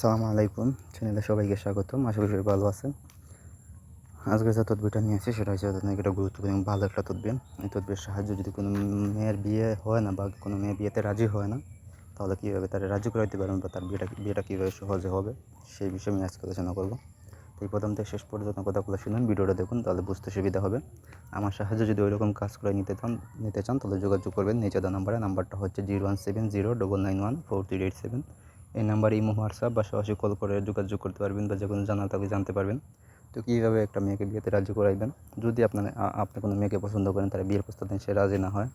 সালাম আলাইকুম চ্যানেলে সবাইকে স্বাগতম। আশা করি সবাই ভালো আছেন। আজকে যে তদবিরটা নিয়ে আসি সেটা হচ্ছে আপনাকে একটা গুরুত্বপূর্ণ ভালো একটা তদবির। এই তদবির সাহায্যে যদি কোনো মেয়ের বিয়ে হয় না বা কোনো মেয়ে বিয়েতে রাজি হয় না, তাহলে কীভাবে তারা রাজি করাইতে পারবেন বা তার বিয়েটা বিয়েটা কীভাবে সহজে হবে, সেই বিষয়ে আমি আজকে আলোচনা করব। এই প্রথম থেকে শেষ পর্যন্ত কথাগুলো শুনুন, ভিডিওটা দেখুন, তাহলে বুঝতে সুবিধা হবে। আমার সাহায্যে যদি ওই রকম কাজ করে নিতে চান নিতে চান, তাহলে যোগাযোগ করবেন। নিচে দেওয়া নাম্বারে, নাম্বারটা হচ্ছে zero one seven zero double nine one four three eight seven. এই নাম্বারে ইমো, হোয়াটসঅ্যাপ বা সরাসরি কল করে যোগাযোগ করতে পারবেন বা যে কোনো জানা থাকলে জানতে পারবেন। তো কীভাবে একটা মেয়েকে বিয়েতে রাজি করাইবেন? যদি আপনার আপনি কোনো মেয়েকে পছন্দ করেন, তার বিয়ের প্রস্তাব দেন, সে রাজি না হয়,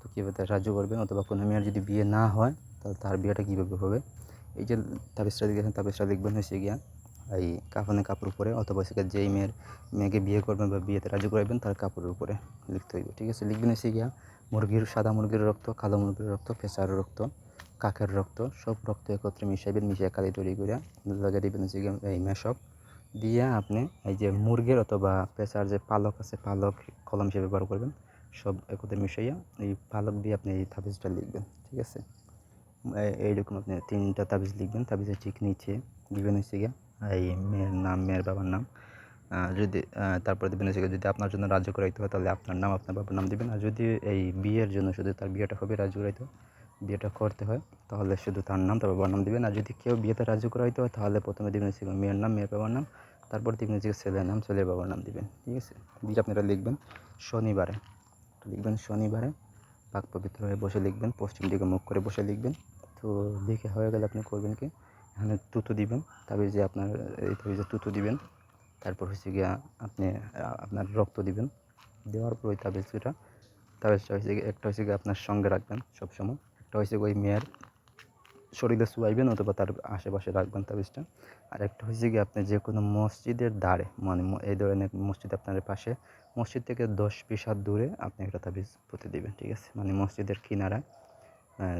তো কীভাবে তার রাজি করবেন? অথবা কোনো মেয়ের যদি বিয়ে না হয়, তাহলে তার বিয়েটা কীভাবে হবে? এই যে তাবিজটা লিখেছেন তাবিজটা লিখবেন হয়েছে গিয়া, এই কাফনে কাপড় উপরে, অথবা সেটা যেই মেয়ের, মেয়েকে বিয়ে করবেন বা বিয়েতে রাজি করাইবেন, তার কাপড়ের উপরে লিখতে হইবে। ঠিক আছে, লিখবেন হয়েছে গিয়া, মুরগির, সাদা মুরগির রক্ত, কালো মুরগির রক্ত, ফেসার রক্ত। কাকের রক্ত সব রক্ত একত্রে মিশাইবেন মিশিয়ে কালি তৈরি করে লাগিয়ে দিবেন এই মেশক। দিয়ে আপনি এই যে মুরগির অথবা পেশার যে পালক আছে পালক কলম হিসেবে ব্যবহার করবেন সব একত্রে মিশাইয়া এই পালক দিয়ে আপনি এই তাবিজটা লিখবেন ঠিক আছে? এই- এইরকম আপনি তিনটা তাবিজ লিখবেন তাবিজের ঠিক নিচে দিবেন হচ্ছে গিয়া এই মেয়ের নাম মেয়ের বাবার নাম। যদি তারপরে দেবেন হচ্ছে যদি আপনার জন্য রাজ্য করাইতে হয় তাহলে আপনার নাম আপনার বাবার নাম দিবেন। আর যদি এই বিয়ের জন্য শুধু তার বিয়েটা হবে রাজ্য করাইতে হয়, বিয়েটা করতে হয়, তাহলে শুধু তার নাম তার বাবার নাম দিবেন। আর যদি কেউ বিয়েতে রাজ্য করাইতে হয়, তাহলে প্রথমে দিবেন হচ্ছে মেয়ের নাম, মেয়ের বাবার নাম, তারপর হচ্ছে গিয়া ছেলের নাম, ছেলের বাবার নাম দিবেন। ঠিক আছে? দিয়ে আপনারা লিখবেন, শনিবারে। লিখবেন শনিবারে, পাক পবিত্র হয়ে বসে লিখবেন, পশ্চিম দিকে মুখ করে বসে লিখবেন। তো লিখে হয়ে গেলে আপনি করবেন কি? এখানে তুতু দিবেন তারপরে যে আপনার, এই যে তুতু দিবেন। তারপর হচ্ছে গিয়া আপনি, আপনার রক্ত দিবেন। দেওয়ার পর ওই তাবিজটা তাবিজটা হচ্ছে একটা হচ্ছে গিয়ে আপনার সঙ্গে রাখবেন সবসময়। একটা হয়েছে ওই মেয়ের। শরীরে শুয়াইবেন অথবা তার আশেপাশে রাখবেন তাবিজটা। আর একটা হচ্ছে কি আপনি যে কোনো মসজিদের দ্বারে মানে এই ধরনের মসজিদ আপনার পাশে, মসজিদ থেকে দশ হাত দূরে আপনি একটা তাবিজ পুঁতে দিবেন, ঠিক আছে? মানে মসজিদের কিনারায়।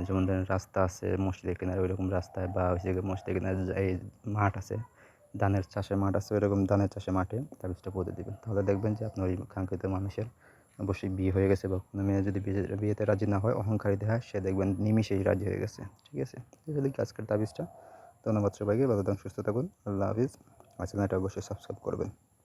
যেমন ধরেন রাস্তা আছে, মসজিদের কিনারে ওইরকম রাস্তায় বা হচ্ছে মসজিদের কিনারে এই মাঠ আছে, ধানের চাষের মাঠ আছে, ওইরকম ধানের চাষের মাঠে তাবিজটা পুঁতে দিবেন। তাহলে দেখবেন যে আপনার ওই কাঙ্ক্ষিত মানুষের অবশ্যই বিয়ে হয়ে গেছে বা কোনো মেয়ে যদি বিয়ে বিয়েতে রাজি না হয়, অহংকারী দেহা, সে দেখবেন নিমিশেই রাজি হয়ে গেছে। ঠিক আছে? এই আজকের তাবিজটা। ধন্যবাদ সবাইকে, ভালো থাকুন, সুস্থ থাকুন। আল্লাহ হাফিজ। চ্যানেলটা অবশ্যই সাবস্ক্রাইব করবেন।